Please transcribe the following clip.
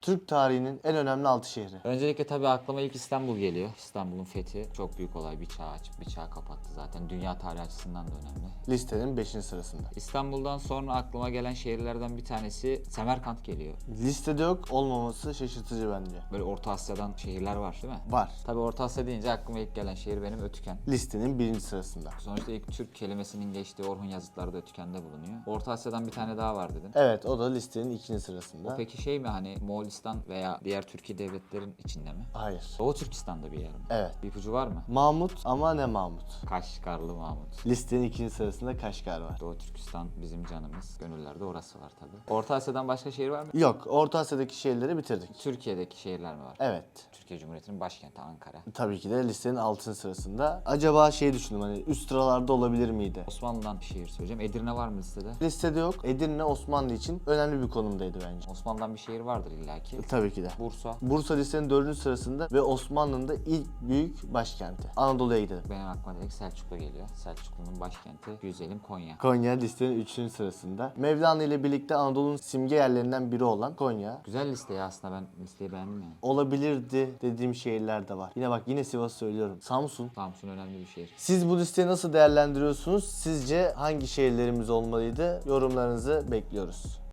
Türk tarihinin en önemli 6 şehri. Öncelikle tabii aklıma ilk İstanbul geliyor. İstanbul'un fethi çok büyük olay. Bir çağ açıp bir çağ kapattı zaten. Dünya tarihi açısından da önemli. Listenin 5. sırasında. İstanbul'dan sonra aklıma gelen şehirlerden bir tanesi Semerkant geliyor. Listede yok olmaması şaşırtıcı bence. Böyle Orta Asya'dan şehirler var değil mi? Var. Tabii Orta Asya deyince aklıma ilk gelen şehir benim Ötüken. Listenin 1. sırasında. Sonuçta ilk Türk kelimesinin geçtiği Orhun yazıtları da Ötüken'de bulunuyor. Orta Asya'dan bir tane daha var dedin. Evet o da listenin 2. sırasında. Peki şey mi hani Moğolistan veya diğer Türkiye devletlerin içinde mi? Hayır. Doğu Türkistan'da bir yer mi? Evet. Bir ipucu var mı? Mahmut ama ne Mahmut? Kaşgarlı Mahmut. Listenin 2. sırasında Kaşgar var. Doğu Türkistan bizim canımız. Gönüllerde orası var tabii. Orta Asya'dan başka şehir var mı? Yok Orta Asya'daki şehirleri bitirdik. Türkiye'deki şehirler mi var? Evet. Türkiye Cumhuriyeti'nin başkenti Ankara. Tabii ki de listenin 6. sırasında. Acaba şey düşündüm hani üst sıralarda olabilir miydi? Osmanlı'dan bir şehir söyleyeceğim. Edirne var mı listede? Listede yok. Edirne Osmanlı için önemli bir konumdaydı bence. Osmanlı'dan bir şehir vardır illaki. Tabii ki de. Bursa. Bursa listenin 4. sırasında ve Osmanlı'nın da ilk büyük başkenti. Anadolu'ya gidelim. Benim aklıma direkt Selçuklu geliyor. Selçuklu'nun başkenti güzelim Konya. Konya listenin 3. sırasında. Mevlana ile birlikte Anadolu'nun simge yerlerinden biri olan Konya. Güzel liste ya aslında ben listeyi beğendim yani. Olabilirdi dediğim şehirler de var. Yine bak yine Sivas söylüyorum. Samsun. Samsun önemli bir şehir. Siz bu listeyi nasıl değerlendiriyorsunuz? Sizce hangi şehirlerimiz olmalıydı? Yorumlarınızı bekliyoruz.